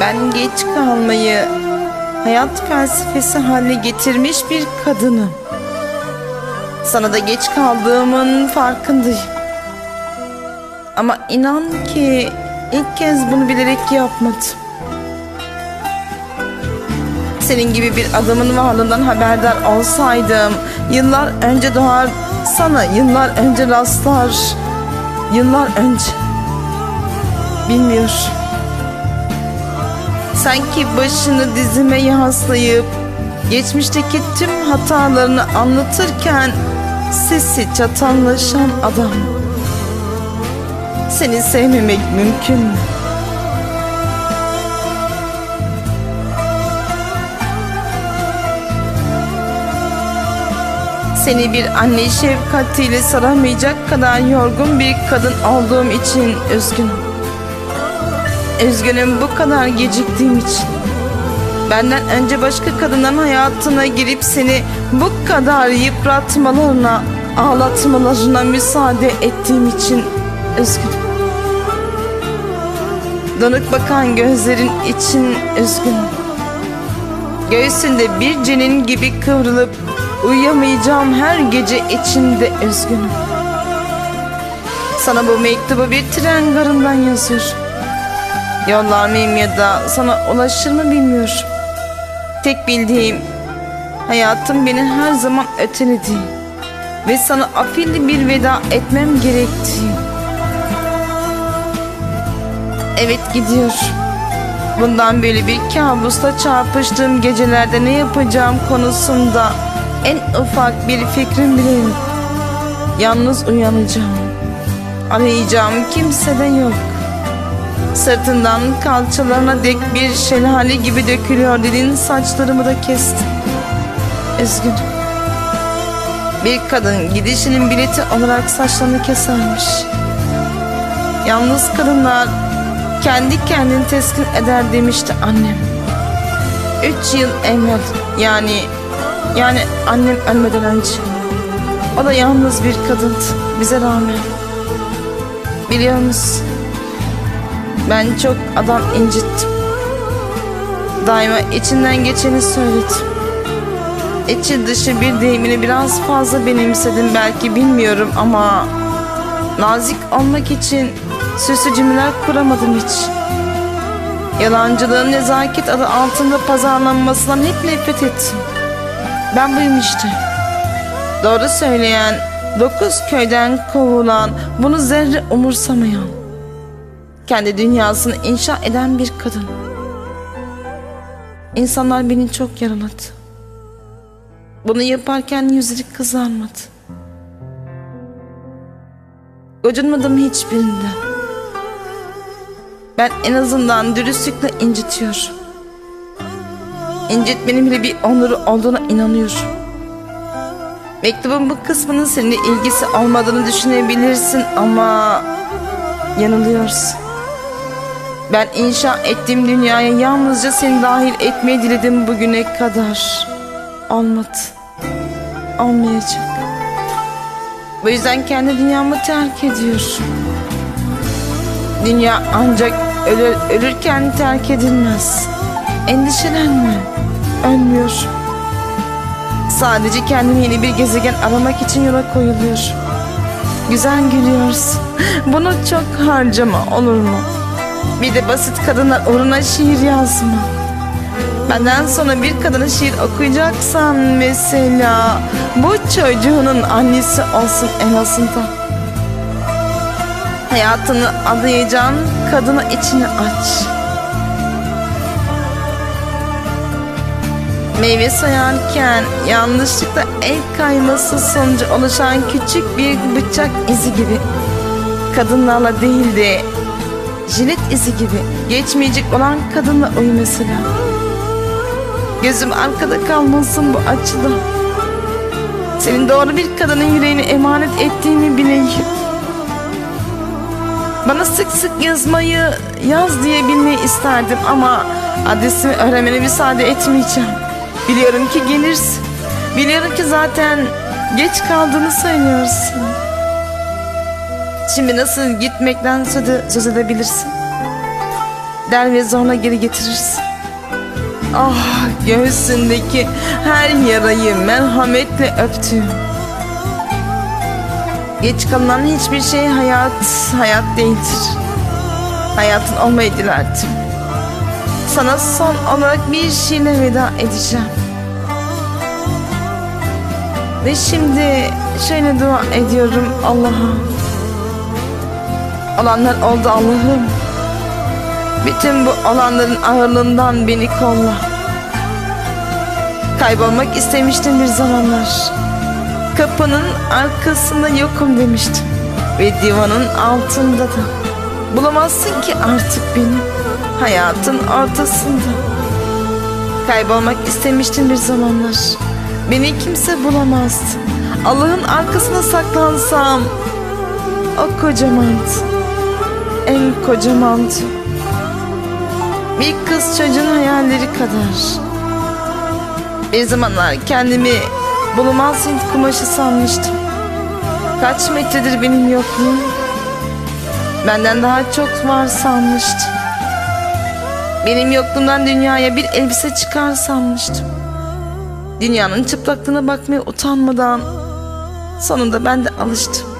Ben geç kalmayı hayat felsefesi haline getirmiş bir kadınım. Sana da geç kaldığımın farkındayım. Ama inan ki ilk kez bunu bilerek yapmadım. Senin gibi bir adamın varlığından haberdar olsaydım yıllar önce doğar sana yıllar önce rastlar yıllar önce bilmiyorum. Sanki başını dizime yaslayıp geçmişteki tüm hatalarını anlatırken sesi çatallaşan adam. Seni sevmemek mümkün mü? Seni bir anne şefkatiyle saramayacak kadar yorgun bir kadın olduğum için üzgünüm. Üzgünüm bu kadar geciktiğim için. Benden önce başka kadının hayatına girip seni bu kadar yıpratmalarına, ağlatmalarına müsaade ettiğim için üzgünüm. Donuk bakan gözlerin için üzgünüm. Göğsünde bir cenin gibi kıvrılıp uyuyamayacağım her gece içinde üzgünüm. Sana bu mektubu bir tren garından yazıyorum. Yollar mıyım ya da sana ulaşır mı bilmiyorum. Tek bildiğim hayatım beni her zaman ötelediği ve sana afilli bir veda etmem gerektiği. Evet gidiyor. Bundan böyle bir kabusla çarpıştığım gecelerde ne yapacağım konusunda en ufak bir fikrim bile yok. Yalnız uyanacağım. Arayacağım kimse de yok. Sırtından kalçalarına dek bir şelale gibi dökülüyor dediğin saçlarımı da kesti. Üzgünüm. Bir kadın gidişinin bileti olarak saçlarını kesermiş. Yalnız kadınlar kendi kendini teslim eder demişti annem. Üç yıl evvel yani yani annem ölmeden önce. O da yalnız bir kadındı bize rağmen. Biliyor musun? Ben çok adam incittim. Daima içinden geçeni söyledim. İçi dışı bir deyimini biraz fazla benimsedim belki bilmiyorum ama nazik olmak için süslü cümleler kuramadım hiç. Yalancılığın nezaket adı altında pazarlanmasından hep nefret ettim. Ben buyum işte. Doğru söyleyen, dokuz köyden kovulan, bunu zerre umursamayan kendi dünyasını inşa eden bir kadın. İnsanlar beni çok yaraladı. Bunu yaparken yüzleri kızarmadı. Gocunmadım hiçbirinden. Ben en azından dürüstlükle incitiyorum. İncitmenin bile bir onuru olduğuna inanıyorum. Mektubun bu kısmının seninle ilgisi olmadığını düşünebilirsin ama yanılıyorsun. Ben inşa ettiğim dünyaya yalnızca seni dahil etmeyi diledim bugüne kadar. Olmadı. Olmayacak. Bu yüzden kendi dünyamı terk ediyorum. Dünya ancak ölür, ölürken terk edilmez. Endişelenme. Ölmüyor. Sadece kendine yeni bir gezegen aramak için yola koyuluyor. Güzel gülüyorsun. Bunu çok harcama olur mu? Bir de basit kadınlar uğruna şiir yazma. Benden sonra bir kadına şiir okuyacaksan mesela bu çocuğunun annesi olsun en azından. Hayatını adayacağın kadına içini aç. Meyve soyarken yanlışlıkla el kayması sonucu oluşan küçük bir bıçak izi gibi. Kadınlarla değil de jilet izi gibi geçmeyecek olan kadınla uyu mesela. Gözüm arkada kalmasın bu açıda. Senin doğru bir kadının yüreğini emanet ettiğimi bileyim. Bana sık sık yazmayı yaz diye bilmeyi isterdim ama adresimi öğrenmene müsaade etmeyeceğim. Biliyorum ki gelirsin. Biliyorum ki zaten geç kaldığını söylüyorsun. Şimdi nasıl gitmekten söz, edebilirsin? der ve zorla geri getirirsin. Ah göğsündeki her yarayı merhametle öptüm. Geç kalınan hiçbir şey hayat, hayat değildir. Hayatın olmayı dilerdim. Sana son olarak bir şeyle veda edeceğim. Ve şimdi şöyle dua ediyorum Allah'a. Olanlar oldu Allah'ım. Bütün bu olanların ağırlığından beni kolla. Kaybolmak istemiştim bir zamanlar. Kapının arkasında yokum demiştim. Ve divanın altında da. Bulamazsın ki artık beni. Hayatın ortasında. Kaybolmak istemiştim bir zamanlar. Beni kimse bulamazdı. Allah'ın arkasına saklansam. O kocamandı. En kocamandı. Bir kız çocuğun hayalleri kadar. Bir zamanlar kendimi bulunmaz Hint kumaşı sanmıştım. Kaç metredir benim yokluğum? Benden daha çok var sanmıştım. Benim yokluğumdan dünyaya bir elbise çıkar sanmıştım. Dünyanın çıplaklığına bakmaya utanmadan sonunda ben de alıştım.